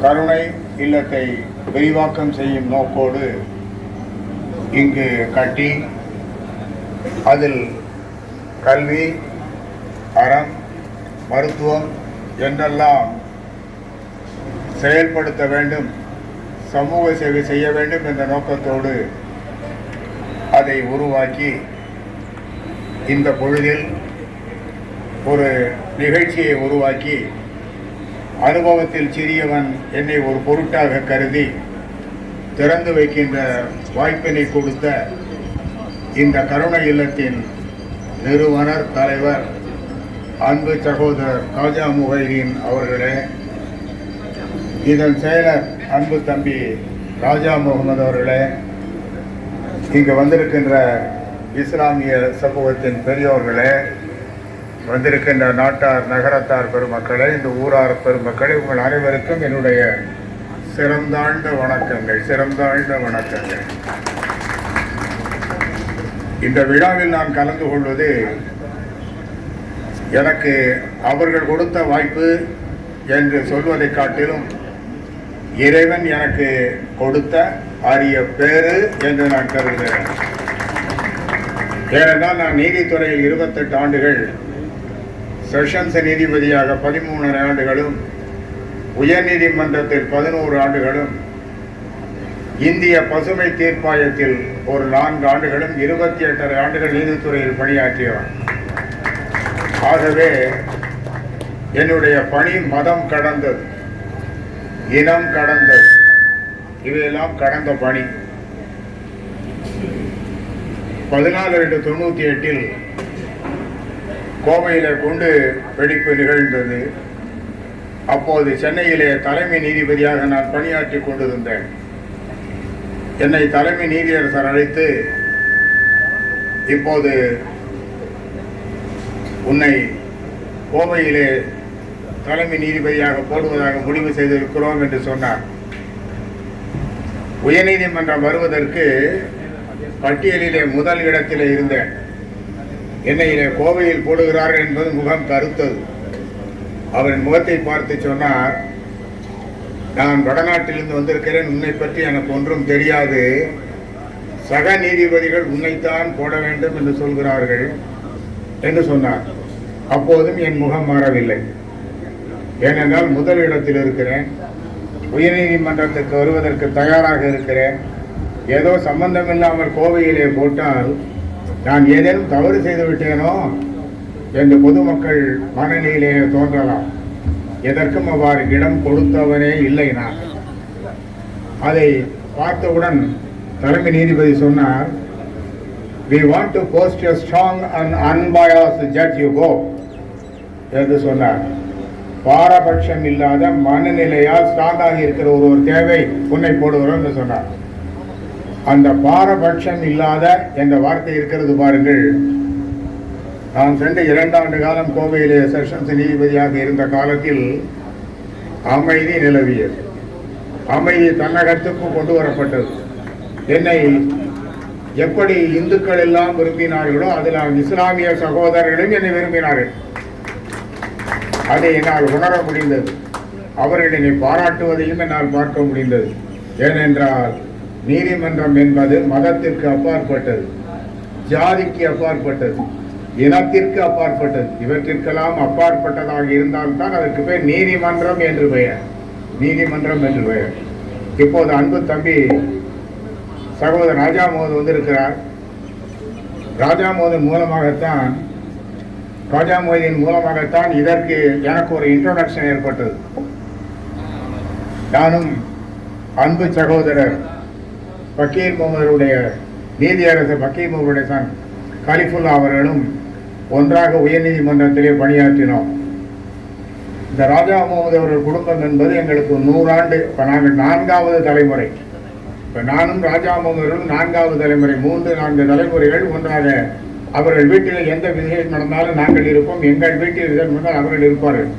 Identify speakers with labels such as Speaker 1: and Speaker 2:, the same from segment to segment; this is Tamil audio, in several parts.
Speaker 1: கருணை இல்லத்தை விரிவாக்கம் செய்யும் நோக்கோடு இங்கு கட்டி அதில் கல்வி அறம் மருத்துவம் என்றெல்லாம் செயல்படுத்த வேண்டும் சமூக சேவை செய்ய வேண்டும் என்ற நோக்கத்தோடு அதை உருவாக்கி இந்த பொழுதில் ஒரு நிகழ்ச்சியை உருவாக்கி அனுபவத்தில் சிறியவன் என்னை ஒரு பொருட்டாக கருதி திறந்து வைக்கின்ற வாய்ப்பினை கொடுத்த இந்த கருணை இல்லத்தின் நிறுவனர் தலைவர் அன்பு சகோதரர் காஜா முகைதீன் அவர்களே. இதன் செயலர் அன்பு தம்பி ராஜா முகமது அவர்களே. இங்கு வந்திருக்கின்ற இஸ்லாமிய சமூகத்தின் பெரியோர்களே வந்திருக்கின்ற நாட்டார் நகரத்தார் பெருமக்களை இந்த ஊரார் பெருமக்களை உங்கள் அனைவருக்கும் என்னுடைய சிறந்தாழ்ந்த வணக்கங்கள் சிறந்தாழ்ந்த வணக்கங்கள். இந்த விழாவில் நான் கலந்து கொள்வது எனக்கு அவர்கள் கொடுத்த வாய்ப்பு என்று சொல்வதை காட்டிலும் இறைவன் எனக்கு கொடுத்த அரிய பேரு என்று நான் கருதுகிறேன். ஏனென்றால் நான் நீதித்துறையில் இருபத்தெட்டு ஆண்டுகள் செஷன்ஸ் நீதிபதியாக பதிமூணரை ஆண்டுகளும் உயர்நீதிமன்றத்தில் பதினோரு ஆண்டுகளும் இந்திய பசுமை தீர்ப்பாயத்தில் ஒரு நான்கு ஆண்டுகளும் இருபத்தி எட்டரை ஆண்டுகள் நீதித்துறையில் பணியாற்றியவர். ஆகவே என்னுடைய பணி மதம் கடந்தது இனம் கடந்தது இவையெல்லாம் கடந்த பணி. பதினாலு ரெண்டு தொண்ணூற்றி எட்டில் கோவையில் குண்டு வெடிப்பு நிகழ்ந்தது. அப்போது சென்னையிலே தலைமை நீதிபதியாக நான் பணியாற்றி கொண்டிருந்தேன். என்னை தலைமை நீதியரசர் அழைத்து இப்போது உன்னை கோவையிலே தலைமை நீதிபதியாக போடுவதாக முடிவு செய்திருக்கிறோம் என்று சொன்னார். உயர்நீதிமன்றம் வருவதற்கு பட்டியலிலே முதல் இடத்திலே இருந்தேன். என்னை கோவையில் போடுகிறார்கள் என்பது முகம் கருத்தது. அவரின் முகத்தை பார்த்து சொன்னார் நான் வடநாட்டிலிருந்து வந்திருக்கிறேன் உன்னை பற்றி எனக்கு ஒன்றும் தெரியாது. சக நீதிபதிகள் உன்னைத்தான் போட வேண்டும் என்று சொல்கிறார்கள் என்று சொன்னார். அப்போதும் என் முகம் மாறவில்லை. ஏனென்றால் முதல் இடத்தில் இருக்கிறேன் உயர்நீதிமன்றத்துக்கு வருவதற்கு தயாராக இருக்கிறேன். ஏதோ சம்பந்தமில்லாமல் கோவையிலே போட்டால் நான் ஏதேனும் தவறு செய்து விட்டேனோ என்று பொதுமக்கள் மனநிலையிலே தோன்றலாம். எதற்கும் அவ்வாறு இடம் கொடுத்தவனே இல்லை நான். அதை பார்த்தவுடன் தலைமை நீதிபதி சொன்னார் we want to post a strong and unbiased judge you go என்று சொன்னார். பாரபட்சம் இல்லாத மனநிலையால் ஸ்ட்ராங்காக இருக்கிற ஒரு ஒரு தேவை உன்னை போடுகிறோம் என்று சொன்னார். அந்த பாரபட்சம் இல்லாத என்ற வார்த்தை இருக்கிறது பாருங்கள். நான் சென்ற இரண்டாண்டு காலம் கோவையிலே செஷன்ஸ் நீதிபதியாக இருந்த காலத்தில் அமைதி நிலவியது. அமைதி தன்னகத்துக்கு கொண்டு வரப்பட்டது. என்னை எப்படி இந்துக்கள் எல்லாம் விரும்பினார்களோ அதில் இஸ்லாமிய சகோதரர்களும் என்னை விரும்பினார்கள். அதை என்னால் உணர முடிந்தது. அவர்கள் என்னை பாராட்டுவதையும் என்னால் பார்க்க முடிந்தது. ஏனென்றால் நீதிமன்றம் என்பது மதத்திற்கு அப்பாற்பட்டது ஜாதிக்கு அப்பாற்பட்டது இனத்திற்கு அப்பாற்பட்டது. இவற்றிற்கெல்லாம் அப்பாற்பட்டதாக இருந்தால்தான் அதற்கு பேர் நீதிமன்றம் என்று பெயர். நீதிமன்றம் என்று பெயர். இப்போது அன்பு தம்பி சகோதரர் ராஜா மோகன் வந்திருக்கிறார். ராஜா மோகன் மூலமாகத்தான் ராஜா மோதியின் மூலமாகத்தான் இதற்கு எனக்கு ஒரு இன்ட்ரோடக்ஷன் ஏற்பட்டது. நானும் அன்பு சகோதரர் பக்கீர் முகமதுடைய நீதியரசர் பக்கீர் முகமதுடைய சன் கலிஃபுல்லா அவர்களும் ஒன்றாக உயர்நீதிமன்றத்திலே பணியாற்றினோம். இந்த ராஜா முகமது அவர்கள் குடும்பம் என்பது எங்களுக்கு நூறாண்டு இப்போ நாங்கள் நான்காவது தலைமுறை. இப்போ நானும் ராஜா முகமதும் நான்காவது தலைமுறை மூன்று நான்கு தலைமுறைகள் ஒன்றாக அவர்கள் வீட்டில் எந்த விசேஷம் நடந்தாலும் நாங்கள் இருப்போம். எங்கள் வீட்டில் விதம் அவர்கள் இருப்பார்கள்.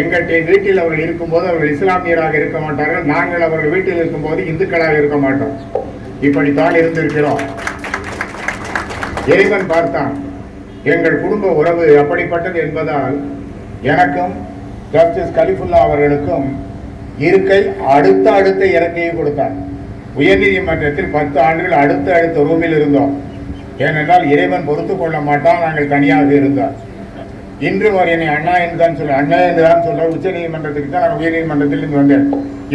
Speaker 1: எங்கள்கிட்ட வீட்டில் அவர்கள் இருக்கும்போது அவர்கள் இஸ்லாமியராக இருக்க மாட்டார்கள். நாங்கள் அவர்கள் வீட்டில் இருக்கும்போது இந்துக்களாக இருக்க மாட்டோம். இப்படித்தான் இருந்திருக்கிறோம். இறைவன் பார்த்தான். எங்கள் குடும்ப உறவு அப்படிப்பட்டது என்பதால் எனக்கும் ஜஸ்டிஸ் கலிஃபுல்லா அவர்களுக்கும் இருக்கை அடுத்த அடுத்த இறக்கையை கொடுத்தார் உயர்நீதிமன்றத்தில் பத்து ஆண்டுகள் அடுத்த அடுத்த ரூமில் இருந்தோம். ஏனென்றால் இறைவன் பொறுத்து கொள்ள மாட்டான். நாங்கள் தனியாக இருந்தார் இன்று வரை என்னை அண்ணா என்று தான் சொல்ல அண்ணா என்று தான் சொல்ல உச்ச நீதிமன்றத்துக்கு தான் நான் உயர் நீதிமன்றத்திலிருந்து வந்தேன்.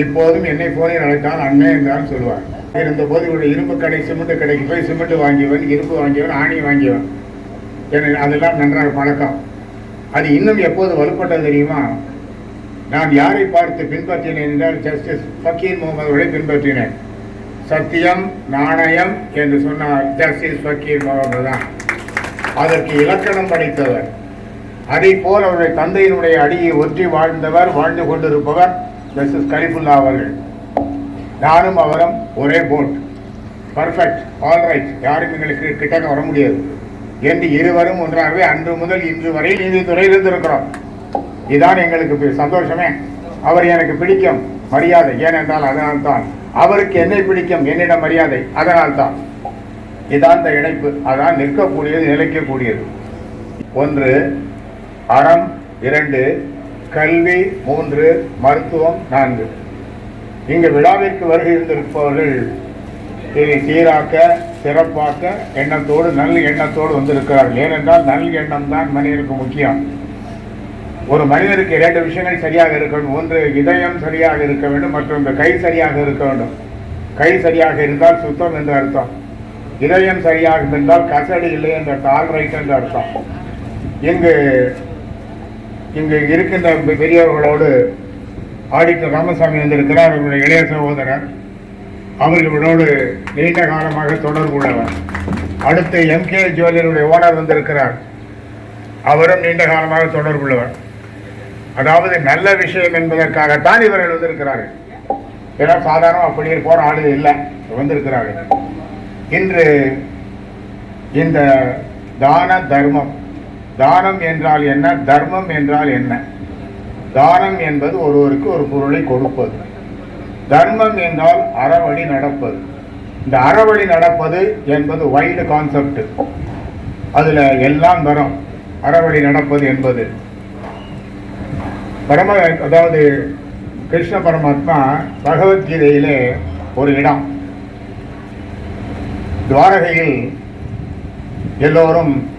Speaker 1: இப்போதும் என்னை போனில் அழைத்தான் அண்ணா என்று தான் சொல்லுவார் இருந்தபோது இவருடைய இரும்பு கடை சிமெண்ட் கடைக்கு போய் சிமெண்ட் வாங்கியவன் இரும்பு வாங்கியவன் ஆணி வாங்கியவன். என அதெல்லாம் நன்றாக பழக்கம். அது இன்னும் எப்போது வலுப்பட்டது தெரியுமா? நான் யாரை பார்த்து பின்பற்றினேன் என்றால் ஜஸ்டிஸ் ஃபக்கீர் முகமது அவர்களை பின்பற்றினேன். சத்தியம் நாணயம் என்று சொன்னார் ஜஸ்டிஸ் ஃபக்கீர் முகமது தான். அதற்கு இலக்கணம் படைத்தவர். அதை போல் அவருடைய தந்தையினுடைய அடியை ஒற்றி வாழ்ந்தவர் வாழ்ந்து கொண்டிருப்பவர் ஜஸ்டிஸ் கலிஃபுல்லா அவர்கள். நானும் அவரும் ஒரே போட். Perfect all right. யாரும் எங்களுக்கு கிட்டக்க வர முடியாது. என்று இருவரும் ஒன்றாகவே அன்று முதல் இன்று வரை நீதித்துறையில் இருந்திருக்கிறோம். இதுதான் எங்களுக்கு சந்தோஷமே. அவர் எனக்கு பிடிக்கும் மரியாதை. ஏனென்றால் அதனால் தான் அவருக்கு என்னை பிடிக்கும் என்னிடம் மரியாதை. அதனால் தான் இதான் இந்த இணைப்பு. அதான் நிற்கக்கூடியது நிலைக்கக்கூடியது. ஒன்று அறம் இரண்டு கல்வி மூன்று மருத்துவம் நான்கு. இங்கு விழாவிற்கு வருகை இருந்திருப்பவர்கள் இதை சீராக்க சிறப்பாக்க எண்ணத்தோடு நல்ல எண்ணத்தோடு வந்திருக்கிறார்கள். ஏனென்றால் நல்ல எண்ணம் தான் மனிதனுக்கு முக்கியம். ஒரு மனிதருக்கு இரண்டு விஷயங்கள் சரியாக இருக்க வேண்டும். ஒன்று இதயம் சரியாக இருக்க வேண்டும். மற்றும் இந்த கை சரியாக இருக்க வேண்டும். கை சரியாக இருந்தால் சுத்தம் என்று அர்த்தம். இதயம் சரியாக இருந்தால் கசடு இல்லை என்ற அர்த்தம் ரைட் என்று அர்த்தம். இங்கு இங்கு இருக்கின்ற பெரியவர்களோடு ஆடிட்டர் ராமசாமி வந்திருக்கிறார் அவருடைய இளைய சகோதரர். அவர்களோடு நீண்ட காலமாக தொடர்பு உள்ளவர். அடுத்து எம்கே ஜுவல்லருடைய ஓனர் வந்திருக்கிறார். அவரும் நீண்ட காலமாக தொடர்புள்ளவர் அதாவது நல்ல விஷயம் என்பதற்காகத்தான் இவர்கள் வந்திருக்கிறார்கள். ஏன்னா சாதாரணம் அப்படி போற ஆளுங்க இல்லை. வந்திருக்கிறார்கள். இன்று இந்த தான தர்மம் தானம் என்றால் என்ன? தர்மம் என்றால் என்ன? தானம் என்பது ஒருவருக்கு ஒரு பொருளை கொடுப்பது. தர்மம் என்றால் அறவழி நடப்பது. இந்த அறவழி நடப்பது என்பது வைல்டு கான்செப்ட் அதில் எல்லாம் வரும். அறவழி நடப்பது என்பது. பரம அதாவது கிருஷ்ண பரமாத்மா பகவத்கீதையிலே ஒரு இடம். துவாரகையில் எல்லோரும்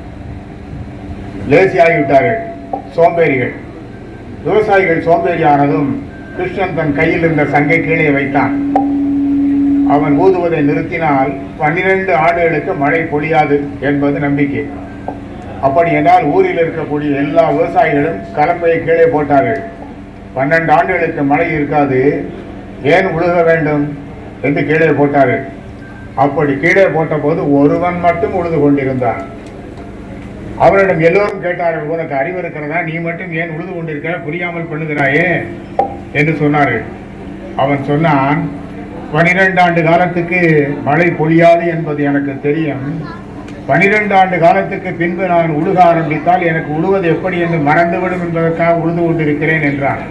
Speaker 1: லேசியாகிவிட்டார்கள் சோம்பேறிகள். விவசாயிகள் சோம்பேறியானதும் கிருஷ்ணன் தன் கையில் இருந்த சங்கை கீழே வைத்தான். அவன் ஊதுவதை நிறுத்தினால் பன்னிரண்டு ஆண்டுகளுக்கு மழை பொழியாது என்பது நம்பிக்கை. அப்படி என்றால் ஊரில் இருக்கக்கூடிய எல்லா விவசாயிகளும் கலப்பையை கீழே போட்டார்கள். பன்னெண்டு ஆண்டுகளுக்கு மழை இருக்காது ஏன் உழுக வேண்டும் என்று கீழே போட்டார்கள். அப்படி கீழே போட்டபோது ஒருவன் மட்டும் உழுது கொண்டிருந்தான். அவரிடம் எல்லோரும் கேட்டார்கள் உனக்கு அறிவு இருக்கிறதா? நீ மட்டும் ஏன் உழுது கொண்டிருக்க புரியாமல் பண்ணுகிறாயே? என்று சொன்னார்கள். அவன் சொன்னான் பனிரெண்டு ஆண்டு காலத்துக்கு மழை பொழியாது என்பது எனக்கு தெரியும். பனிரெண்டு ஆண்டு காலத்துக்கு பின்பு நான் உழுக ஆரம்பித்தால் எனக்கு உழுவது எப்படி என்று மறந்துவிடும் என்பதற்காக உழுது கொண்டிருக்கிறேன் என்றான்.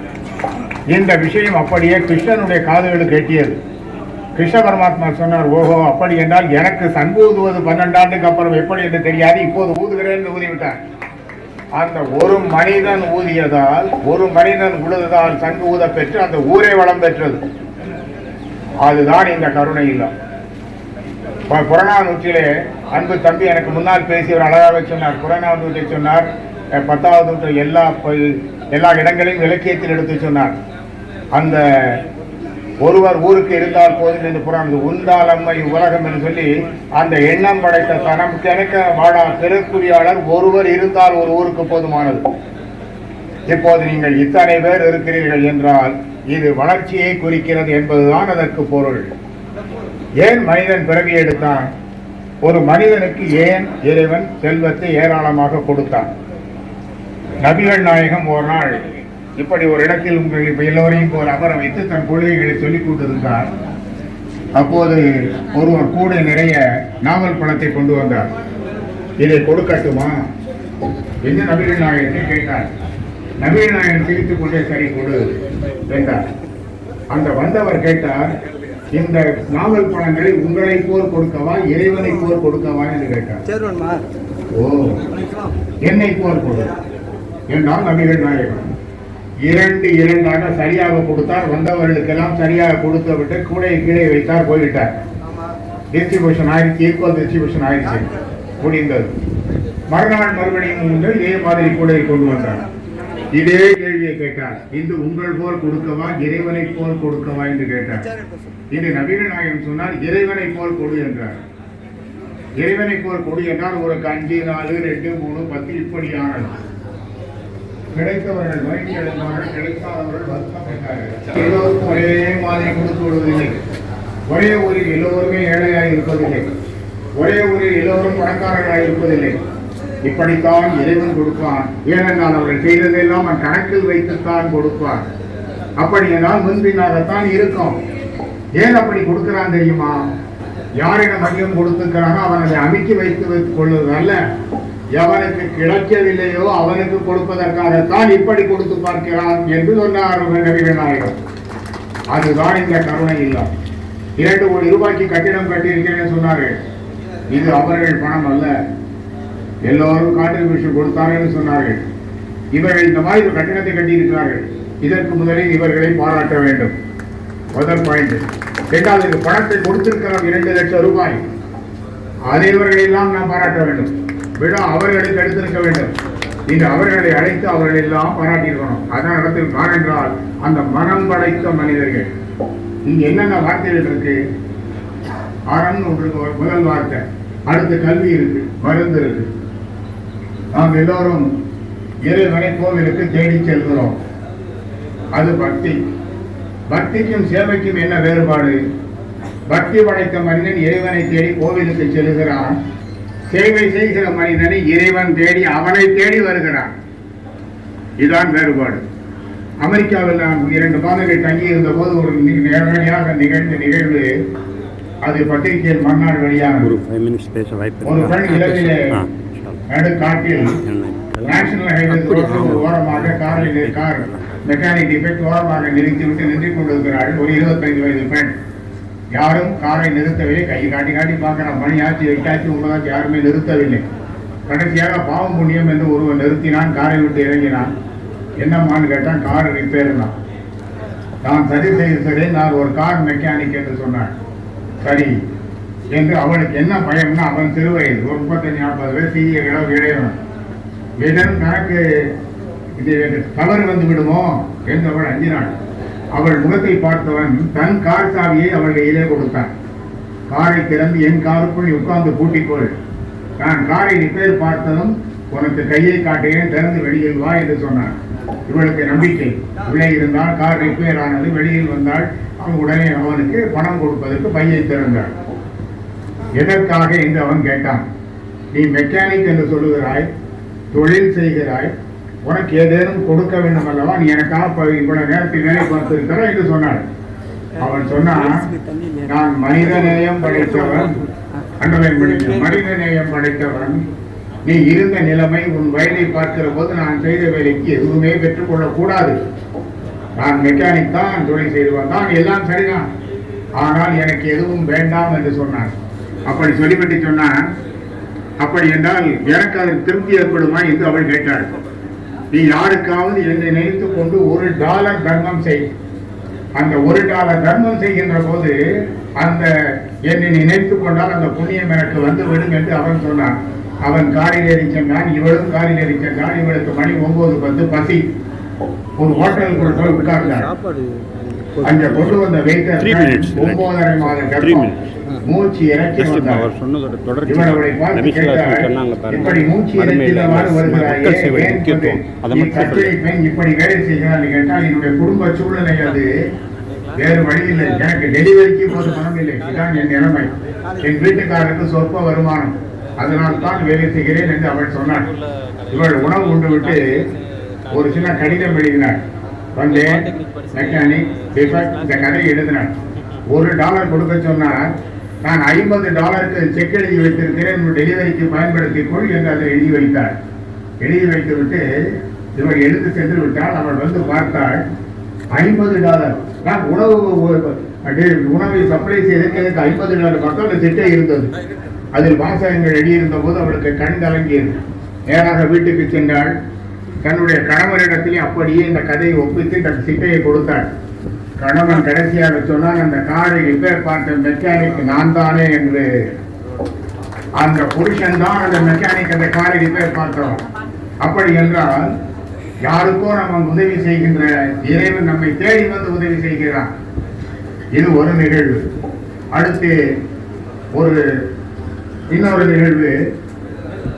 Speaker 1: இந்த விஷயம் அப்படியே கிருஷ்ணனுடைய காதுகளுக்கு எட்டியது கிருஷ்ண பரமாத்மா சொன்னார் ஓஹோ அப்படி என்றால் எனக்கு சங்கு ஊதுவது பன்னெண்டு ஆண்டுக்கு அப்புறம் எப்படி என்று தெரியாது. இப்போது ஊதுகிறேன் என்று ஊதிவிட்டார். அந்த ஒரு மனிதன் ஊதியதால் ஒரு மனிதன் உழுததால் சங்கு ஊத பெற்று அந்த ஊரே வளம் பெற்றது. அதுதான் இந்த கருணை இல்லம். ப- புறநானூற்றிலே அன்பு தம்பி எனக்கு முன்னால் பேசியவர் அழகாக சொன்னார். புறநானூற்றை சொன்னார். பத்தாவது எல்லா எல்லா இடங்களையும் இலக்கியத்தில் எடுத்து சொன்னார். அந்த ஒருவர் ஊருக்கு இருந்தால் போதும் என்று புறான் உந்தால் அம்மை உலகம் என்று சொல்லி அந்த எண்ணம் படைத்த தனம் கிடைக்க வாழா பிறக்குரியாளர் ஒருவர் இருந்தால் ஒரு ஊருக்கு போதுமானது. இப்போது நீங்கள் இத்தனை பேர் இருக்கிறீர்கள் என்றால் இது வளர்ச்சியை குறிக்கிறது என்பதுதான் அதற்கு பொருள். ஏன் மனிதன் பிறவி எடுத்தான்? ஒரு மனிதனுக்கு ஏன் இறைவன் செல்வத்தை ஏராளமாக கொடுத்தான்? நபிகள் நாயகம் ஒரு நாள் இப்படி ஒரு இடத்தில் உங்கள் இப்ப எல்லோரையும் போல் அமர வைத்து தன் கொள்கைகளை சொல்லிக் கொண்டிருந்தார் அப்போது ஒருவர் கூட நிறைய நாவல் பழத்தை கொண்டு வந்தார். இதை கொடுக்கட்டுமா? என்று நபிகள் நாயகத்தை கேட்டார். நபிகள் நாயகன் சிரித்துக் கொண்டே சரி கொடு என்றார். அந்த வந்தவர் கேட்டார் இந்த நாவல் பழங்களை உங்களை போர் கொடுக்கவா இறைவனை போர் கொடுக்கவா? என்று கேட்டார். ஓ என்னை போர் கொடு என்றால் நபிகள் நாயகம் இரண்டு இரண்டாக சரியாக கொடுத்தார். வந்தவர்களுக்கெல்லாம் சரியாக கொடுத்து விட்டு கூடையை கீழே வைத்தார் போய்விட்டார். டிஸ்ட்ரிபியூஷன் ஆயிடுச்சு ஈக்குவல் டிஸ்ட்ரிபியூஷன் ஆயிடுச்சு. முடிந்தது. மறுநாள் மறுபடியும் வந்து இதே மாதிரி கூடையை கொண்டு வந்தார். இதே கேள்வியை கேட்டார். இது உங்கள் போல் கொடுக்கவா? இறைவனை போல் கொடுக்கவா? என்று கேட்டார். இது நவீன நாயகம் சொன்னார் இறைவனை போல் கொடு என்றார். இறைவனை போல் கொடு என்றால் ஒரு அஞ்சு நாலு ரெண்டு மூணு பத்து இப்படியானது. கிடைத்தவர்கள் வயிற்று எழுந்தவர்கள் கிடைக்காதவர்கள் வருத்தப்பட்டார்கள் எல்லோருக்கும் ஒரே மாதிரி கொடுத்து விடுவதில்லை. ஒரே ஊரில் எல்லோருமே ஏழையாய் இருப்பதில்லை. ஒரே ஊரில் எல்லோரும் பணக்காரர்களாய் இருப்பதில்லை. இப்படித்தான் இறைவன் கொடுப்பான். ஏனென்றால் அவர்கள் செய்ததெல்லாம் அவன் கணக்கில் வைத்துத்தான் கொடுப்பான். அப்படி என்றால் முன்பின்னாகத்தான் இருக்கும். ஏன் அப்படி கொடுக்கிறான் தெரியுமா? யாரிடம் அதிகம் கொடுத்துக்கிறானோ அவன் அதை அமைக்கி வைத்து வைத்துக் கொள்வது அல்ல எவனுக்கு கிடைக்கவில்லையோ அவனுக்கு கொடுப்பதற்காகத்தான் இப்படி கொடுத்து பார்க்கிறான் என்று சொன்னார் நபிகள் நாயகம். அதுதான் இந்த கருணை இல்லம். இரண்டு கோடி ரூபாய்க்கு கட்டிடம் கட்டியிருக்கிறேன்னு சொன்னார்கள். இது அவர்கள் பணம் அல்ல. எல்லோரும் கான்ட்ரிபியூஷன் கொடுத்தார்கள் சொன்னார்கள். இவர்கள் இந்த மாதிரி ஒரு கட்டிடத்தை கட்டியிருக்கிறார்கள். இதற்கு முதலில் இவர்களை பாராட்ட வேண்டும். முதல் பாயிண்ட் இரண்டாவது இந்த பணத்தை கொடுத்திருக்கிறோம் இரண்டு லட்சம் ரூபாய். அதை இவர்களெல்லாம் நாம் பாராட்ட வேண்டும். விழா அவர்களை எடுத்திருக்க வேண்டும். இன்று அவர்களை அழைத்து அவர்களை எல்லாம் பாராட்டியிருக்கணும். அதான் இடத்தில் காரணென்றால் அந்த மனம் படைத்த மனிதர்கள். இங்க என்னென்ன வார்த்தைகள் இருக்கு? அறம் ஒன்று முதல் வார்த்தை. அடுத்து கல்வி இருக்கு மருந்து இருக்கு. நாம் எல்லோரும் இறைவனை கோவிலுக்கு தேடி செல்கிறோம். அது பக்தி. பக்திக்கும் சேவைக்கும் என்ன வேறுபாடு? பக்தி படைத்த மனிதன் இறைவனை தேடி கோவிலுக்கு செல்கிறான். சேவை செய்கிற மனிதனை இறைவன் தேடி அவனை தேடி வருகிறான். இதுதான் வேறுபாடு. அமெரிக்காவில் நான் இரண்டு மாதங்கள் தங்கி இருந்த போது ஒரு நேரடியாக நிகழ்ந்த நிகழ்வு அது பத்திரிகையில் மறுநாள் வெளியானது
Speaker 2: ஒரு?
Speaker 1: பெண் இரவிலே
Speaker 2: ஆ
Speaker 1: நடுக்காட்டில் நேஷனல் ஹைவே ஓரமாக காரில் கார் மெக்கானிக் டிஃபெக்ட் ஓரமாக நிறுத்திவிட்டு நின்று கொண்டிருக்கிறாள் ஒரு இருபத்தைந்து வயது பெண் யாரும் காரை நிறுத்தவில்லை. கை காட்டி காட்டி பார்க்கிறான். மணி ஆச்சு எட்டாச்சு உங்களாச்சு யாருமே நிறுத்தவில்லை. கடைசியாக பாவம் புண்ணியம் என்று ஒருவன் நிறுத்தினான் காரை விட்டு இறங்கினான். என்னம்மான்னு கேட்டான் கார் ரிப்பேர்னா நான் சரி செய்கிறேன் நான் ஒரு கார் மெக்கானிக் என்று சொன்னான். சரி என்று அவளுக்கு என்ன பயம்னா அவன் சிறுவயது ஒரு முப்பத்தஞ்சு நாற்பது வயசு சிறிய இளவு இடையவன் ஏதேனும் கணக்கு இது தவறு வந்து விடுமோ? என்று அவள் அஞ்சினாள். அவள் முகத்தை பார்த்தவன் தன் கார் சாவியை அவள் கையிலே கொடுத்தான். காரை திறந்து என் காருக்குள் உட்கார்ந்து பூட்டிக்கொள். நான் காரை ரிப்பேர் பார்த்ததும் உனக்கு கையை காட்டுகிறேன் திறந்து வெளியில் வா என்று சொன்னான். இவளுக்கு நம்பிக்கை. உள்ளே இருந்தால் கார் ரிப்பேர் ஆனது வெளியில் வந்தால் அவன் உடனே அவனுக்கு பணம் கொடுப்பதற்கு பையை திறந்தாள். எதற்காக என்று அவன் கேட்டான். நீ மெக்கானிக் என்று சொல்லுகிறாய் தொழில் செய்கிறாய் உனக்கு ஏதேனும் கொடுக்க வேண்டும் அல்லவா நீ எனக்காக இவ்வளவு நேரத்தில் வேலை பார்த்திருக்கிறாய் என்று சொன்னாள். அவன் சொன்னான் நான் மனிதநேயம் படைத்தவன் அண்டர்லைன் பண்ணிக்க மனிதநேயம் படைத்தவன். நீ இருந்த நிலைமை உன் வயதை பார்க்கிற போது நான் செய்த வேலைக்கு எதுவுமே பெற்றுக்கொள்ளக் கூடாது நான் மெக்கானிக் தான் தொழில் செய்து வந்தான் எல்லாம் சரிதான். ஆனால் எனக்கு எதுவும் வேண்டாம் என்று சொன்னான். அப்படி சொல்லிவிட்டு சொன்னான். அப்படி என்றால் எனக்கு அது திருப்தி ஏற்படுமா? என்று அவள் கேட்டாள். நீ யாருக்காவது என்னை நினைத்து கொண்டு ஒரு டாலர் தர்மம் செய். அந்த ஒரு டாலர் தர்மம் செய்கின்ற போது அந்த என்னை நினைத்து கொண்டால் அந்த புண்ணியம் எனக்கு வந்து விடும் என்று அவன் சொன்னான். அவன் காரில் எரிச்சென்றான் இவளும் காரில் எரிச்சென்றான் இவளுக்கு மணி ஒன்பது பத்து பசி. ஒரு ஹோட்டலுக்குள் போய் உட்கார்ந்தார். அங்க கொண்டு வந்த
Speaker 2: minutes.
Speaker 1: ஒன்பதரை மாத கர்ப்பம். மூச்சு இறக்கி வந்தார் பார்த்து. இப்படி வருகிறாயே, ஏன். பெண் இப்படி வேலை கேட்டால் என்னுடைய குடும்ப சூழ்நிலை அது. வேறு வழி இல்லை. எனக்கு டெலிவரிக்கு போது பணம் இல்லை. என் நிலைமை. என் வீட்டுக்காரருக்கு சொற்ப வருமானம். அதனால் தான் வேலை செய்கிறேன் என்று அவள் சொன்னாள் இவள் உணவு உண்டு விட்டு ஒரு சின்ன கடிதம் எழுதினாள். வந்தேன் மெக்கானிக் டிஃபெக்ட் இந்த கதையை எழுதினாள் ஒரு டாலர் கொடுக்க சொன்னார். நான் ஐம்பது டாலருக்கு செக் எழுதி வைத்திருக்கிறேன். டெலிவரிக்கு பயன்படுத்திக் கொள் என்று அதை எழுதி வைத்தார். எழுதி வைத்து விட்டு இவள் எழுந்து சென்று விட்டால் அவள் வந்து பார்த்தாள் ஐம்பது டாலர் நான் உணவு உணவை சப்ளை செய்ததுக்கு எனக்கு ஐம்பது டாலர் மட்டும் அந்த செட்டே இருந்தது. அதில் வாசகங்கள் எழுதியிருந்த போது அவளுக்கு கண் கலங்கியது. நேராக வீட்டுக்கு சென்றாள். தன்னுடைய கணவரிடத்திலே அப்படியே இந்த கதையை ஒப்பித்து தன் சிட்டையை கொடுத்தார் கணவன் கடைசியாக சொன்னால் அந்த காரை ரிப்பேர் பார்த்த மெக்கானிக் நான் தானே என்று. அந்த புருஷன் தான் அந்த மெக்கானிக் அந்த காரை ரிப்பேர் பார்த்தோம் அப்படி என்றால் யாருக்கோ நம்ம உதவி செய்கின்ற இறைவன் நம்மை தேடி வந்து உதவி செய்கிறான். இது ஒரு நிகழ்வு. அடுத்து ஒரு இன்னொரு நிகழ்வு.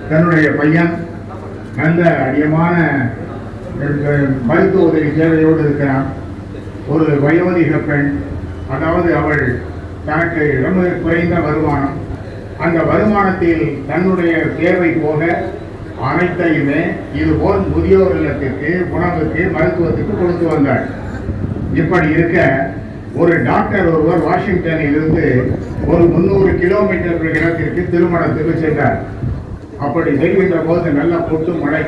Speaker 1: தன்னுடைய பையன் நல்ல அதிகமான மருத்துவ உதவி சேவையோடு இருக்கிறான். ஒரு வயோதிக பெண். அதாவது அவள் தனக்கு ரொம்ப குறைந்த வருமானம். அந்த வருமானத்தில் தன்னுடைய தேவை போக அனைத்தையுமே இதுபோல் முதியோர் இல்லத்திற்கு உணவுக்கு மருத்துவத்துக்கு கொடுத்து வந்தாள். இப்படி இருக்க ஒரு டாக்டர் ஒருவர் வாஷிங்டனில் இருந்து ஒரு முந்நூறு கிலோமீட்டர் இடத்திற்கு திருமணத்துக்கு சென்றார். அப்படி செல்கின்ற போது நல்ல பொட்டு மழை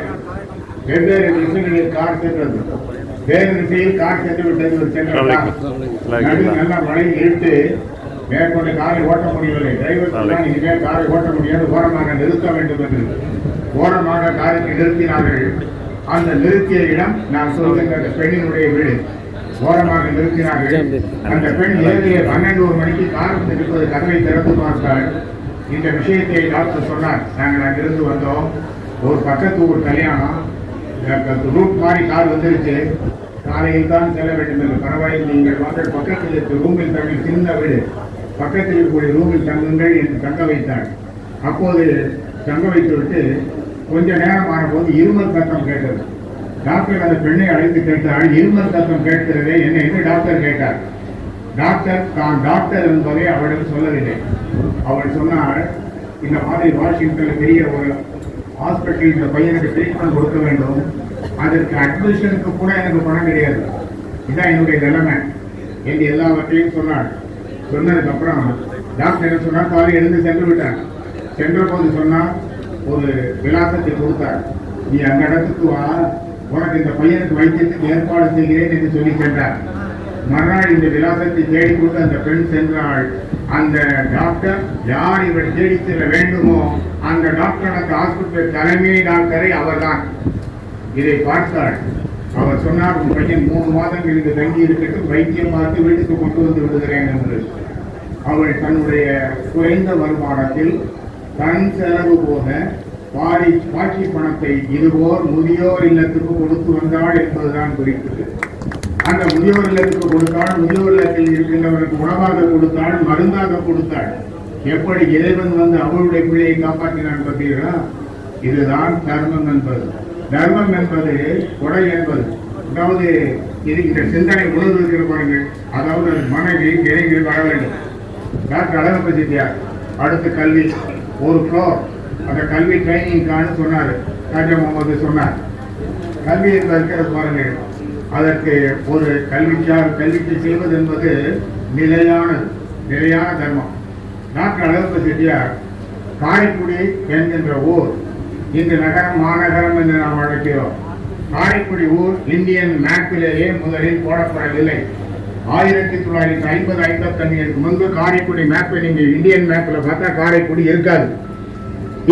Speaker 1: வெவ்வேறு திசைகளில் கார் சென்றது. வேறு திசையில் கார் சென்று விட்டது ஒரு சென்ற கார். நடுவில் நல்ல மழை இருட்டு மேற்கொண்டு காரை ஓட்ட முடியவில்லை. டிரைவர் சொன்னால் இனிமேல் காரை ஓட்ட முடியாது ஓரமாக நிறுத்த வேண்டும் என்று. ஓரமாக காருக்கு நிறுத்தினார்கள். அந்த நிறுத்திய இடம் நான் சொல்கின்ற அந்த பெண்ணினுடைய வீடு. ஓரமாக நிறுத்தினார்கள். அந்த பெண் ஏழைய பன்னெண்டு ஒரு மணிக்கு கார் நிற்பது கதவை திறந்து பார்த்தாள். இந்த விஷயத்தை டாக்டர் சொன்னார். நாங்கள் அங்கிருந்து வந்தோம். ஒரு பக்கத்து ஊர் கல்யாணம். ரூட் மாதிரி கார் வந்துருச்சு. காலையில் தான் செல்ல வேண்டும் என்று பரவாயில்லை நீங்கள் வாங்க. பக்கத்தில் இருக்க ரூமில் தங்கி சின்ன வீடு. பக்கத்தில் இருக்கக்கூடிய ரூமில் தங்குங்கள் என்று தங்க வைத்தார். அப்போது தங்க வைத்து விட்டு கொஞ்ச நேரம் ஆனபோது இருமல் சத்தம் கேட்டது. டாக்டர் அந்த பெண்ணை அழைத்து கேட்டால் இருமல் சத்தம் கேட்கிறதே என்ன என்று டாக்டர் கேட்டார். டாக்டர் தான் டாக்டர் என்பதை அவளிடம் சொல்லவில்லை. அவள் சொன்னாள் இந்த மாதிரி வாஷிங்டனில் பெரிய ஒரு ஹாஸ்பிட்டல் இந்த பையனுக்கு ட்ரீட்மெண்ட் கொடுக்க வேண்டும். அதற்கு அட்மிஷனுக்கு கூட எனக்கு பணம் கிடையாது. இதான் என்னுடைய நிலைமை. என்று எல்லாவற்றையும் சொன்னாள் சொன்னதுக்கப்புறம் டாக்டர் என்ன சொன்னார்? காலை எழுந்து சென்று விட்டார். சென்ற போது சொன்னால் ஒரு விலாசத்தை கொடுத்தார். நீ அந்த இடத்துக்கு வா. உனக்கு இந்த பையனுக்கு வைத்தியத்துக்கு ஏற்பாடு செய்கிறேன் என்று சொல்லி சென்றார். மறுநாள் இந்த விலாசத்தை தேடிக்கொண்டு அந்த பெண் சென்றாள். அந்த டாக்டர் யார் இவர் தேடி செல்ல வேண்டுமோ அந்த டாக்டர் அந்த ஹாஸ்பிட்டல் தலைமை டாக்டரை அவர்தான். இதை பார்த்தாள். அவர் சொன்னார் உன் பையன் மூணு மாதங்கள் இங்கு தங்கி இருக்கட்டும் வைத்தியம் பார்த்து வீட்டுக்கு கொண்டு வந்து விடுகிறேன் என்று. அவள் தன்னுடைய குறைந்த வருமானத்தில் தன் செலவு போக பாடி பாக்கி பணத்தை இதுபோல் முதியோர் இல்லத்துக்கு கொடுத்து வந்தாள் என்பதுதான் குறிப்பு. அந்த முதியோர் கொடுத்தாள் முதியோர் இருக்கின்றவருக்கு உணவாக கொடுத்தாள் மருந்தாக கொடுத்தாள் எப்படி இறைவன் வந்து அவளுடைய பிள்ளையை காப்பாற்றினான் பார்த்தீர்களா? இதுதான் தர்மம் என்பது. தர்மம் என்பது கொடை என்பது. அதாவது இது இந்த சிந்தனை உணர்வு இருக்கிற பாருங்கள். அதாவது அது மனைவி இறைகள் வர வேண்டும். டாக்டர் அழகப்ப செட்டியார் அடுத்த கல்வி ஒரு ஃப்ளோர் அந்த கல்வி ட்ரைனிங்கான்னு சொன்னார். ராஜா முகமது சொன்னார். கல்வி என்பது இருக்கிறது பாருங்கள் அதற்கு ஒரு கல்விச்சார் கல்விக்கு செய்வது என்பது நிலையானது நிலையான தர்மம். டாக்டர் அழகப்ப செட்டியார் காரைக்குடி என்கின்ற ஊர். இன்று நகரம் மாநகரம் என்று நாம் அழைக்கிறோம். காரைக்குடி ஊர் இந்தியன் மேப்பிலேயே முதலில் போடப்படவில்லை. ஆயிரத்தி தொள்ளாயிரத்தி ஐம்பது ஐம்பத்தஞ்சுக்கு முன்பு காரைக்குடி மேப்பை நீங்கள் இந்தியன் மேப்பில் பார்த்தா காரைக்குடி இருக்காது.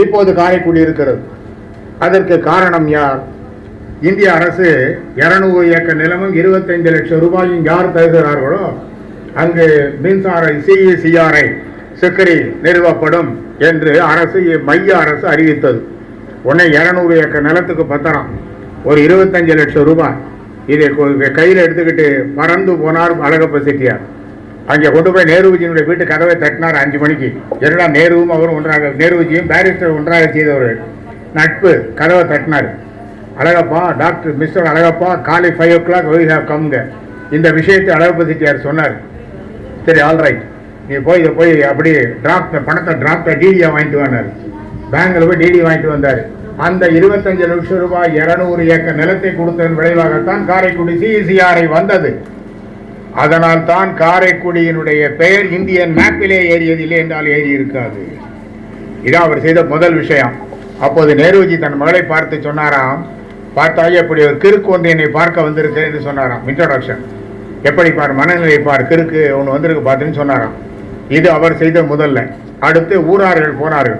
Speaker 1: இப்போது காரைக்குடி இருக்கிறது. அதற்கு காரணம் யார்? இந்திய அரசு இருநூறு ஏக்கர் நிலமும் இருபத்தைந்து லட்சம் ரூபாயும் யார் தருகிறார்களோ அங்கு மின்சார சிஇசிஆர்ஐ சிக்கரி நிறுவப்படும் என்று அரசு மைய அரசு அறிவித்தது. உடனே இருநூறு ஏக்கர் நிலத்துக்கு பத்திரம். ஒரு இருபத்தஞ்சு லட்சம் ரூபாய். இதை கொ- கையில் எடுத்துக்கிட்டு பறந்து போனார் அழகப்ப செட்டியார். அங்கே கொண்டு போய் நேருஜியினுடைய வீட்டு கதவை தட்டினார் அஞ்சு மணிக்கு. என்னடா நேருவும் அவரும் ஒன்றாக நேருஜியும் பேரிஸ்டர் ஒன்றாக செய்தவர்கள். நட்பு கதவை தட்டினார். அழகப்பா டாக்டர் மிஸ்டர் அழகப்பா காலை five o'clock we have கம்ங்க இந்த விஷயத்தை அழகப்ப செட்டியார் சொன்னார். சரி ஆல்ரைட் நீ போய் இதை போய் அப்படி டிராப் பணத்தை டிராப்ட டிடியாக வாங்கிட்டு வந்தார். பேங்கில் போய் டிடி வாங்கிட்டு வந்தார். அந்த இருபத்தஞ்சு லட்சம் ரூபாய் இருநூறு ஏக்கர் நிலத்தை கொடுத்ததன் விளைவாகத்தான் காரைக்குடி சிஇசிஆர்ஐ வந்தது. அதனால் தான் காரைக்குடியினுடைய பெயர் இந்தியன் மேப்பிலே ஏறியதில்லை என்றால் ஏறி இருக்காது. இதான் அவர் செய்த முதல் விஷயம். அப்போது நேருஜி தன் மகளை பார்த்து சொன்னாராம் பார்த்தாய் எப்படி ஒரு கிறுக்கு ஒன்று என்னை பார்க்க வந்திருக்கு சொன்னாராம். இன்ட்ரோடக்ஷன் எப்படி பார் மனநிலை பார் கிறுக்கு ஒன்று வந்திருக்கு பார்த்துன்னு சொன்னாராம். இது அவர் செய்த முதல்ல. அடுத்து ஊரார்கள் போனார்கள்.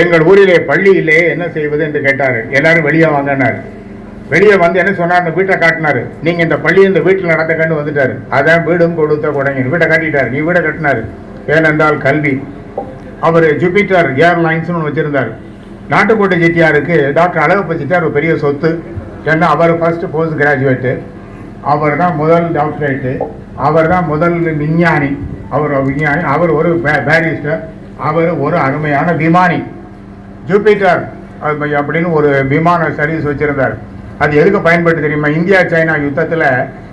Speaker 1: எங்கள் ஊரிலே பள்ளியிலே என்ன செய்வது என்று கேட்டார் எல்லாரும் வெளியே வாங்கினார். வெளியே வந்து என்ன சொன்னார் அந்த வீட்டை காட்டினாரு. நீங்கள் இந்த பள்ளி இந்த வீட்டில் நடந்த கண்டு வந்துட்டாரு. அதான் வீடும் கொடுத்த குடைங்க வீட்டை காட்டிட்டார். நீ வீடை கட்டினார். ஏனென்றால் கல்வி. அவர் ஜூபிட்டர் ஏர்லைன்ஸ்னு ஒன்று வச்சுருந்தார். நாட்டுக்கோட்டை செட்டியாருக்கு டாக்டர் அழகப்ப செட்டியார் ஒரு பெரிய சொத்து. ஏன்னா அவர் ஃபஸ்ட்டு போஸ்ட் கிராஜுவேட்டு அவர் தான் முதல் டாக்டரேட்டு அவர் தான் முதல் விஞ்ஞானி. அவர் விஞ்ஞானி. அவர் ஒரு பேரிஸ்டர் அவர் ஒரு அருமையான விமானி. ஜூபிட்டர் அது அப்படின்னு ஒரு விமான சர்வீஸ் வச்சிருந்தார். அது எதுக்கு பயன்பட்டு தெரியுமா? இந்தியா சைனா யுத்தத்தில்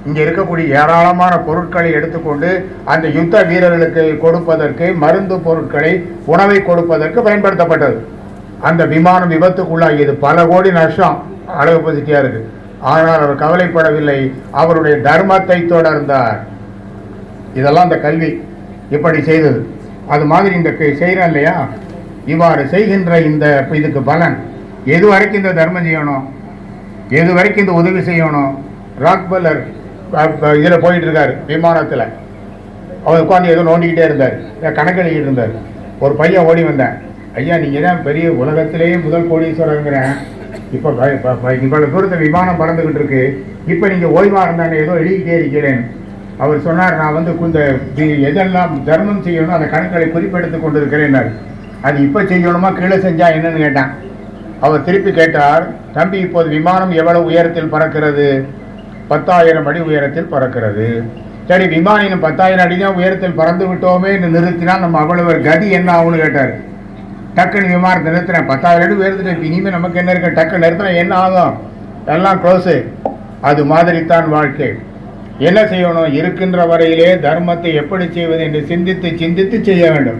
Speaker 1: இங்கே இருக்கக்கூடிய ஏராளமான பொருட்களை எடுத்துக்கொண்டு அந்த யுத்த வீரர்களுக்கு கொடுப்பதற்கு மருந்து பொருட்களை உணவை கொடுப்பதற்கு பயன்படுத்தப்பட்டது. அந்த விமானம் விபத்துக்குள்ளாகியது பல கோடி நஷ்டம் அழகு பதிட்டியா இருக்கு. ஆனால் அவர் கவலைப்படவில்லை. அவருடைய தர்மத்தை தொடர்ந்தார். இதெல்லாம் இந்த கல்வி இப்படி செய்தது. அது மாதிரி இந்த செய்கிறோம் இல்லையா? இவ்வாறு செய்கின்ற இந்த இதுக்கு பலன். எது வரைக்கும் இந்த தர்மம் செய்யணும்? எது வரைக்கும் இந்த உதவி செய்யணும்? ராக்பல்லர் இதில் போயிட்டு இருக்காரு விமானத்தில். அவர் உட்காந்து ஏதோ நோண்டிக்கிட்டே இருந்தார். கணக்கு எழுதிட்டு இருந்தார். ஒரு பையன் ஓடி வந்தேன். ஐயா நீங்கள் தான் பெரிய உலகத்திலேயே முதல் கோடீஸ்வரங்கிறேன் இப்போ இவ்வளோ தூரத்தை விமானம் பறந்துக்கிட்டு இருக்கு. இப்போ நீங்கள் ஓய்வாக இருந்தானே ஏதோ எழுதிக்கிட்டே இருக்கிறேன். அவர் சொன்னார் நான் வந்து இந்த எதெல்லாம் தர்மம் செய்யணும் அந்த கணக்குகளை குறிப்பெடுத்து கொண்டு இருக்கிறேன்னார் அது இப்போ செய்யணுமா கீழே செஞ்சா என்னன்னு கேட்டான். அவர் திருப்பி கேட்டார் தம்பி இப்போது விமானம் எவ்வளவு உயரத்தில் பறக்கிறது? பத்தாயிரம் அடி உயரத்தில் பறக்கிறது. சரி விமானம் பத்தாயிரம் அடி தான் உயரத்தில் பறந்து விட்டோமே என்று நிறுத்தினா நம்ம அவ்வளவு ஒரு கதி என்ன ஆகும்னு கேட்டார். டக்குன்னு விமானத்தை நிறுத்தினேன் பத்தாயிரம் அடி உயரத்தில் இனிமேல் நமக்கு என்ன இருக்கு? டக்கு நிறுத்தினா என்ன ஆகும்? எல்லாம் க்ளோஸு அது மாதிரித்தான் வாழ்க்கை. என்ன செய்யணும்? இருக்கின்ற வரையிலே தர்மத்தை எப்படி செய்வது என்று சிந்தித்து சிந்தித்து செய்ய வேண்டும்.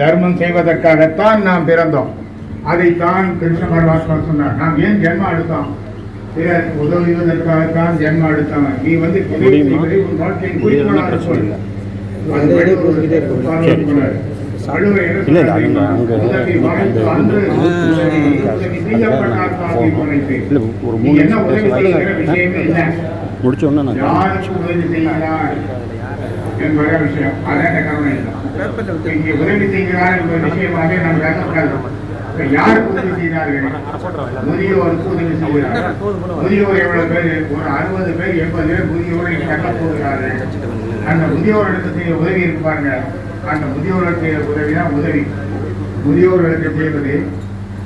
Speaker 1: தர்மம் செய்வதற்காகத்தான் நாம் பிறந்தோம். அதைத்தான் கிருஷ்ண பரமாத்மா சொன்னார். நாம் ஏன் ஜென்மம் எடுத்தோம் பிறர் உதவுவதற்காகத்தான் ஜென்மம் எடுத்தோம் நீ வந்து உன் வாழ்க்கையின் குறிக்கோளாக சொல்.
Speaker 2: இல்ல, இல்ல,
Speaker 1: சொன்னார்
Speaker 2: அங்க-. இல்ல, ஒரு மூணு நிமிஷம்
Speaker 1: செய்கிற விஷயமே இல்லை
Speaker 2: முடிச்ச உடனே நான்
Speaker 1: யாருக்கு உதவி செய்கிறார் என்பத விஷயம் அதான் கவனம் இல்லை. இங்கே உதவி செய்கிறார் என்ற விஷயமாக நாம் கருதக்கூடாது இப்ப யாருக்கு உதவி செய்கிறார்கள் முதியோருக்கு உதவி செய்கிறார்கள் முதியோர் எவ்வளவு பேர் ஒரு அறுபது பேர் எண்பது பேர் முதியோரை கட்ட போகிறார்கள் அந்த முதியோர்களுக்கு செய்ய உதவி இருப்பாங்க அந்த முதியோர்களுக்கு செய்ய உதவி. தான் உதவி முதியோர்களுக்கு செய்வது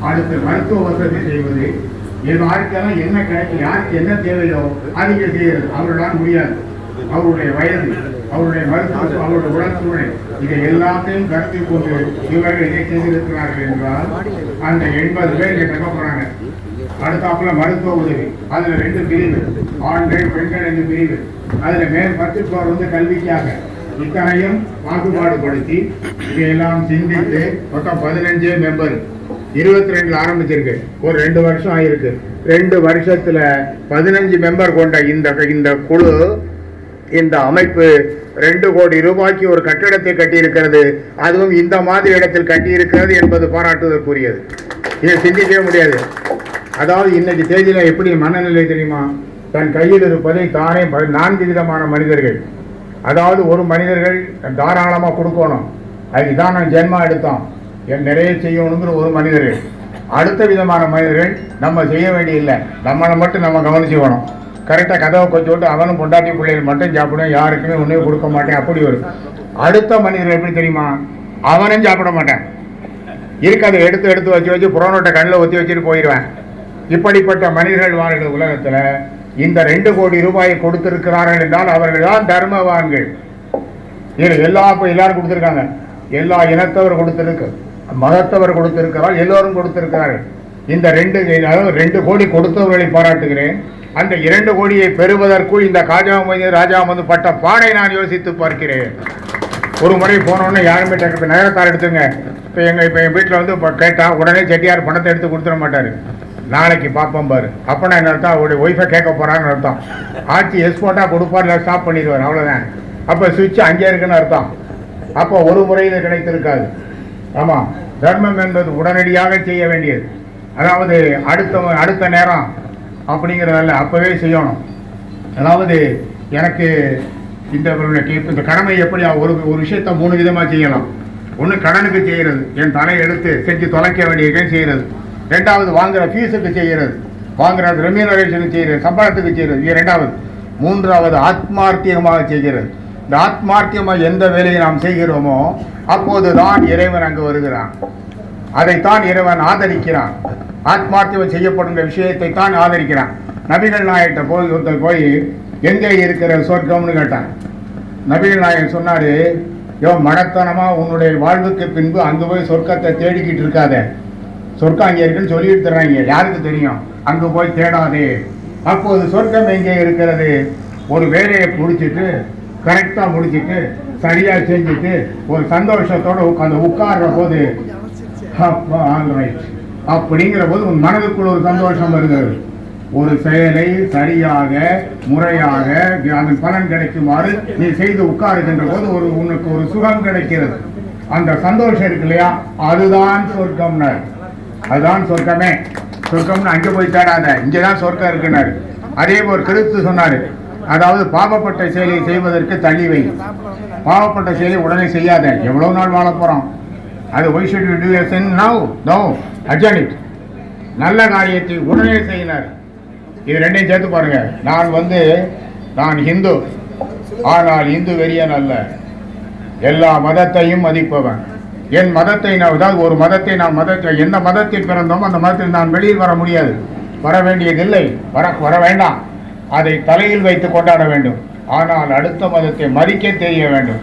Speaker 1: அடுத்து மருத்துவ வசதி செய்வது. என் வாழ்க்கையெல்லாம் என்ன கிடைக்கும் யாருக்கு என்ன தேவையோ அதிக செய்யறது. அவர்களால் முடியாது. அவருடைய வயது அவருடைய மருத்துவ அவருடைய உடல் சூழ்நிலை இதை எல்லாத்தையும் கருத்தில் கொண்டு இவர்கள் இதை செய்திருக்கிறார்கள் என்றால் அந்த எண்பது பேர் இங்க போறாங்க? அடுத்தாப்புல மருத்துவ உதவி. அதுல ரெண்டு பிரிவு. ஆண்கள் பெண்கள் என்று பிரிவு. அதுல மேல் பத்து வந்து கல்விக்காக. இத்தனையும் பாகுபாடுபடுத்தி இதையெல்லாம் சிந்தித்து மொத்தம் பதினஞ்சு மெம்பர் இருபத்தி ரெண்டுல ஆரம்பிச்சிருக்கு. ஒரு ரெண்டு வருஷம் ஆயிருக்கு. ரெண்டு வருஷத்துல பதினஞ்சு மெம்பர் கொண்ட இந்த இந்த குழு இந்த அமைப்பு ரெண்டு கோடி ரூபாய்க்கு ஒரு கட்டிடத்தை கட்டியிருக்கிறது. அதுவும் இந்த மாதிரி இடத்தில் கட்டியிருக்கிறது என்பது பாராட்டுதற்குரியது. இதை சிந்திக்கவே முடியாது. அதாவது இன்னைக்கு தேதியில எப்படி மனநிலை தெரியுமா? தன் கையில் இருப்பதை தானே நான்கு விதமான மனிதர்கள். அதாவது ஒரு மனிதர்கள் தாராளமாக கொடுக்கணும். அதுக்கு தான் நான் ஜென்மா எடுத்தோம் என் நிறைய செய்யணுங்கிற ஒரு மனிதர்கள். அடுத்த விதமான மனிதர்கள் நம்ம செய்ய வேண்டியதில்லை. நம்மளை மட்டும் நம்ம கவனிச்சுக்கணும். கரெக்டாக கதவை கொஞ்சம் விட்டு அவனும் பொண்டாட்டி பிள்ளைகள் மட்டும் சாப்பிடுவேன் யாருக்குமே ஒன்றும் கொடுக்க மாட்டேன் அப்படி வரும் அடுத்த மனிதர்கள் எப்படி தெரியுமா? அவனும் சாப்பிட மாட்டேன். இருக்கு அதை எடுத்து எடுத்து வச்சு வச்சு புறநோட்டை கண்ணில் ஒத்தி வச்சுட்டு போயிடுவேன் இப்படிப்பட்ட மனிதர்கள் வாழ்கிற உலகத்தில். இந்த ரெண்டு கோடி ரூபாயை கொடுத்திருக்கிறார்கள் என்றால் அவர்கள் தான் தர்மவான்கள். இது எல்லா இப்போ எல்லாரும் கொடுத்துருக்காங்க. எல்லா இனத்தவர் கொடுத்திருக்கு. மதத்தவர் கொடுத்திருக்கிறார் எல்லோரும் கொடுத்திருக்கிறார்கள். இந்த ரெண்டு அதாவது ரெண்டு கோடி கொடுத்தவர்களை பாராட்டுகிறேன். அந்த இரண்டு கோடியை பெறுவதற்குள் இந்த காஜாமதி வந்து பட்ட பாடை நான் யோசித்து பார்க்கிறேன். ஒரு முறை போனோடனே யாருமே இப்போ நகரத்தார் எடுத்துங்க. இப்போ எங்கள் இப்போ என் வீட்டில் வந்து இப்போ கேட்டால் உடனே செட்டியார் பணத்தை எடுத்து கொடுத்துட மாட்டார். நாளைக்கு பார்ப்போம் பாரு. அப்போனா என்ன அர்த்தம்? அவருடைய ஒய்ஃபை கேட்க போகிறான்னு அர்த்தம். ஆட்சி எக்ஸ்போர்ட்டாக கொடுப்பார் இல்லை ஸ்டாப் பண்ணிடுவார் அவ்வளோதான் அப்போ சுவிட்ச் அங்கே இருக்குன்னு அர்த்தம். அப்போ ஒரு முறை இது கிடைத்திருக்காது. ஆமாம் தர்மம் என்பது உடனடியாக செய்ய வேண்டியது. அதாவது அடுத்த அடுத்த நேரம் அப்படிங்கிறதல்ல அப்போவே செய்யணும். அதாவது எனக்கு இந்த இவருடைய இந்த கடமை எப்படி ஒரு ஒரு விஷயத்தை மூணு விதமாக செய்யலாம். ஒன்று கடனுக்கு செய்கிறது என் தலை எடுத்து செஞ்சு தொலைக்க வேண்டியதை செய்கிறது ரெண்டாவது வாங்குற ஃபீஸுக்கு செய்கிறது வாங்குறது ரெமியூனரேஷனுக்கு செய்கிறது சம்பளத்துக்கு செய்கிறது இது ரெண்டாவது. மூன்றாவது ஆத்மார்த்தியமாக செய்கிறது. இந்த ஆத்மார்த்தியமாக எந்த வேலையை நாம் செய்கிறோமோ அப்போது தான் இறைவன் அங்கு வருகிறான். அதைத்தான் இறைவன் ஆதரிக்கிறான். ஆத்மார்த்தியம் செய்யப்படுகிற விஷயத்தை தான் ஆதரிக்கிறான். நபிகள் நாயகிட்ட போய் ஒருத்தர் போய் எங்கே இருக்கிற சொர்க்கம்னு கேட்டான். நபிகள் நாயகன் சொன்னார் யோ மனத்தனமாக உன்னுடைய வாழ்வுக்கு பின்பு அங்கே போய் சொர்க்கத்தை தேடிக்கிட்டு இருக்காத. சொர்க்காங்கியர்கள் அங்கே சொல்லிட்டு தர்றாங்க யாருக்கு தெரியும்? அங்கு போய் தேடாதே. அப்போது சொர்க்கம் எங்கே இருக்கிறது? ஒரு வேலையை முடிச்சிட்டு கரெக்டாக முடிச்சிட்டு சரியா செஞ்சுட்டு ஒரு சந்தோஷத்தோட உட்காந்து உட்கார்ற போது அப்படிங்கிற போது உன் மனதுக்குள் ஒரு சந்தோஷம் வருகிறது. ஒரு செயலை சரியாக முறையாக அதன் பலன் கிடைக்குமாறு நீ செய்து உட்காருகின்ற போது ஒரு உனக்கு ஒரு சுகம் கிடைக்கிறது. அந்த சந்தோஷம் இருக்கு இல்லையா? அதுதான் சொர்க்கம்னர். அதுதான் சொர்க்கமே. சொர்க்கம்னு அங்கே போய் தேடாத. இங்கே தான் சொர்க்கம் இருக்குனாரு. அதே போல் கிறிஸ்து சொன்னார். அதாவது பாவப்பட்ட செயலை செய்வதற்கு தள்ளி வை. பாவப்பட்ட செயலை உடனே செய்யாத. எவ்வளோ நாள் வாழ போகிறோம் அது why should you do as now no அட்ஜானிட் நல்ல காரியத்தை உடனே செய்யினார். இது ரெண்டையும் சேர்த்து பாருங்க. நான் வந்து நான் ஹிந்து. ஆனால் இந்து வெறியன் அல்ல. எல்லா மதத்தையும் மதிப்பவன். என் மதத்தை நான் அதாவது ஒரு மதத்தை நான் மதத்தை எந்த மதத்தில் பிறந்தோமோ அந்த மதத்தில் நான் வெளியில் வர முடியாது. வர வேண்டியதில்லை வர வர வேண்டாம். அதை தலையில் வைத்து கொண்டாட வேண்டும். ஆனால் அடுத்த மதத்தை மதிக்க தெரிய வேண்டும்.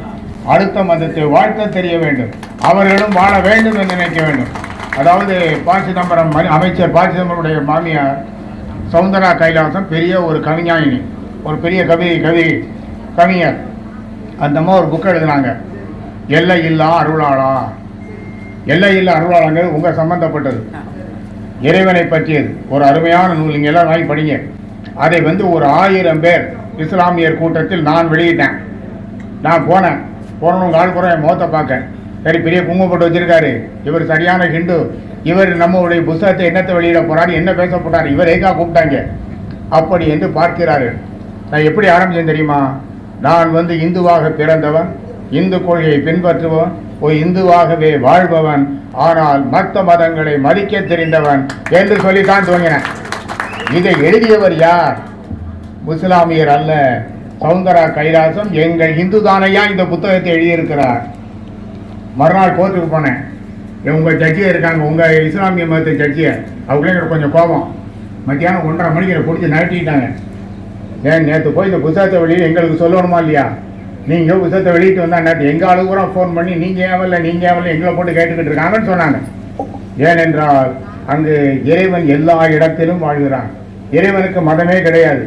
Speaker 1: அடுத்த மதத்தை வாழ்த்த தெரிய வேண்டும். அவர்களும் வாழ வேண்டும் என்று நினைக்க வேண்டும். அதாவது ப சிதம்பரம் அமைச்சர் ப சிதம்பரமுடைய மாமியார் சௌந்தரா கைலாசம் பெரிய ஒரு கவிஞாயினி. ஒரு பெரிய கவி கவி கவிஞர். அந்தமாக ஒரு புக் எழுதுனாங்க. எல்லை இல்லா அருளாளா. எல்லை இல்லா அருளாளாங்கிறது உங்கள் சம்பந்தப்பட்டது. இறைவனை பற்றியது. ஒரு அருமையான நூல். நீங்கள் எல்லாம் வாங்கி படிங்க. அதை வந்து ஒரு ஆயிரம் பேர் இஸ்லாமியர் கூட்டத்தில் நான் வெளியிட்டேன். நான் போனேன். போனவங்க ஆள் கூட என் முகத்தை பார்க்க சரி பெரிய குங்குமம் போட்டு வச்சிருக்காரு. இவர் சரியான ஹிந்து. இவர் நம்மளுடைய புஸ்தகத்தை என்னத்தை வெளியிட போறாரு என்ன பேச போறாரு இவர் ஏக்கா கூப்பிட்டாங்க. அப்படி என்று பார்க்கிறாரு நான் எப்படி ஆரம்பிச்சேன் தெரியுமா? நான் வந்து இந்துவாக பிறந்தவன். இந்து கொள்கையை பின்பற்றுவோம் ஒரு இந்துவாகவே வாழ்பவன். ஆனால் மற்ற மதங்களை மதிக்க தெரிந்தவன் என்று சொல்லித்தான் துவங்கினேன் இதை எழுதியவர் யார்? முஸ்லாமியர் அல்ல. சவுந்தரா கைலாசம் எங்கள் இந்து தானையா இந்த புத்தகத்தை எழுதியிருக்கிறார். மறுநாள் கோர்ட்டுக்கு போனேன். உங்கள் ஜட்ஜியை இருக்காங்க. உங்கள் இஸ்லாமிய மதத்தை ஜட்ஜியை அவங்களே எனக்கு கொஞ்சம் கோபம். மத்தியானம் ஒன்றரை மணிக்கு பிடிச்சி நகட்டிட்டாங்க ஏன் நேற்று போய் இந்த புத்தகத்தை வெளியே எங்களுக்கு சொல்லணுமா இல்லையா? நீங்கள் புத்தகத்தை வெளியிட்டு வந்தால் நேற்று எங்கள் ஆளு கூட ஃபோன் பண்ணி நீங்கள் ஏவல்ல நீங்கள் ஏவல்ல எங்களை போட்டு கேட்டுக்கிட்டு இருக்காங்கன்னு சொன்னாங்க. ஏனென்றால் அங்கு இறைவன் எல்லா இடத்திலும் வாழ்கிறான். இறைவனுக்கு மதமே கிடையாது.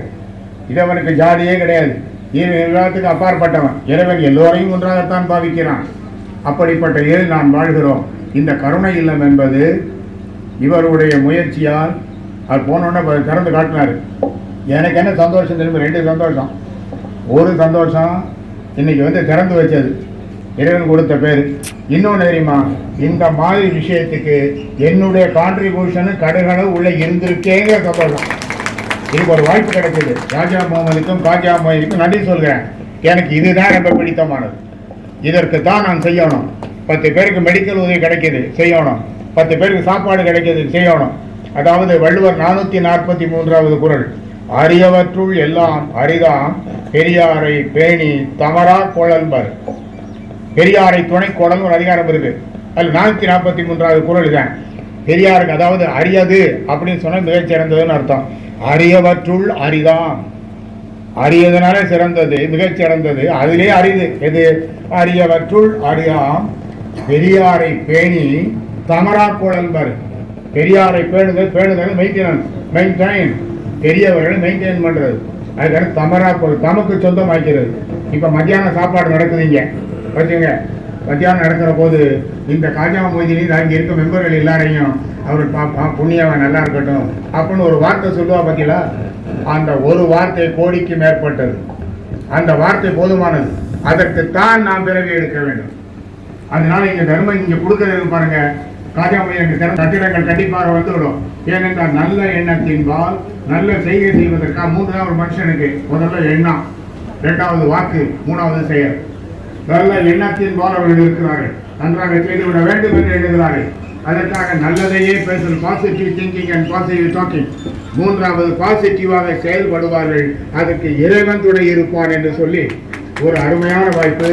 Speaker 1: இறைவனுக்கு ஜாதியே கிடையாது. இறைவன் எல்லாத்துக்கும் அப்பாற்பட்டவன். இறைவன் எல்லோரையும் ஒன்றாகத்தான் பாவிக்கிறான். அப்படிப்பட்ட ஏழு நான் வாழ்கிறோம். இந்த கருணை இல்லம் என்பது இவருடைய முயற்சியால் அவர் போனோடனே திறந்து காட்டினார். எனக்கு என்ன சந்தோஷம் தெரியுமா? ரெண்டு சந்தோஷம். ஒரு சந்தோஷம் இன்னைக்கு வந்து திறந்து வச்சது. இறைவன் கொடுத்த பேர். இன்னொன்று தெரியுமா? இந்த மாதிரி விஷயத்துக்கு என்னுடைய கான்ட்ரிபியூஷனு கடுகளவு உள்ளே இருந்திருக்கேங்க சொல்லலாம் இதுக்கு ஒரு வாய்ப்பு கிடைச்சது ராஜா முகமதுக்கும் காஜா முகமதுக்கும் நன்றி சொல்கிறேன் எனக்கு இதுதான் ரொம்ப பிடித்தமானது. இதற்கு தான் நான் செய்யணும். பத்து பேருக்கு மெடிக்கல் உதவி கிடைக்கிது செய்யணும். பத்து பேருக்கு சாப்பாடு கிடைக்கிது செய்யணும். அதாவது வள்ளுவர் நானூற்றி நாற்பத்தி மூன்றாவது குரல். அரியவற்றுள் எல்லாம் அரிதாம். பெரியாரை பேணி தமரா குழல்பர். பெரியாரை துணை குழல் ஒரு அதிகாரம் இருக்கு அதில் நானூற்றி நாற்பத்தி மூன்றாவது குரல் தான் பெரியாருக்கு அதாவது அரியது அப்படின்னு சொன்னால் மிகச் சிறந்ததுன்னு அர்த்தம். அரியவற்றுள் அரிதாம். அரியதுனால சிறந்தது மிகச் சிறந்தது. அதிலே அரிது. எது? அரியவற்றுள் அறியாம் பெரியாரை பேணி தமரா குழல்பர். பெரியாரை பேணுதல் பேணுதல் மெயின்டெனன்ஸ் மெயின்டைன் பெரியவர்களை மெயின்டைன் பண்ணுறது அதுக்காக தமரா பொருள் தமக்கு சொந்தமாக்கிறது இப்போ மத்தியானம் சாப்பாடு நடக்குதுங்க. வச்சுங்க மத்தியானம் நடக்கிற போது இந்த காஜா மொய்தினி அங்கே இருக்க மெம்பர்கள் எல்லாரையும் அவர் பா- புண்ணியவன் நல்லா இருக்கட்டும் அப்படின்னு ஒரு வார்த்தை சொல்லுவா பார்த்தீங்களா அந்த ஒரு வார்த்தை கோடிக்கு மேற்பட்டது. அந்த வார்த்தை போதுமானது. அதற்குத்தான் நாம் பிறகு எடுக்க வேண்டும். அதனால இங்கே தர்மம் இங்கே கொடுக்கறது பாருங்கள் காஜாமொழி கட்டிடங்கள் கண்டிப்பாக வந்துவிடும் ஏனென்றால் நல்ல எண்ணத்தின்பால் நல்ல செய்கை செய்வதற்காக மூன்றாவது ஒரு மனுஷனுக்கு முதல்ல எண்ணம் இரண்டாவது வாக்கு மூணாவது செயல். நல்ல எண்ணத்தின்பால் அவர்கள் இருக்கிறார்கள். நன்றாக செய்துவிட வேண்டும் என்று எழுதுகிறார்கள் அதற்காக நல்லதையே Basel positive thinking and positive talking மூன்றாவது பாசிட்டிவாக செயல்படுவார்கள். அதற்கு இறைவன் துணை இருப்பான் என்று சொல்லி ஒரு அருமையான வாய்ப்பு.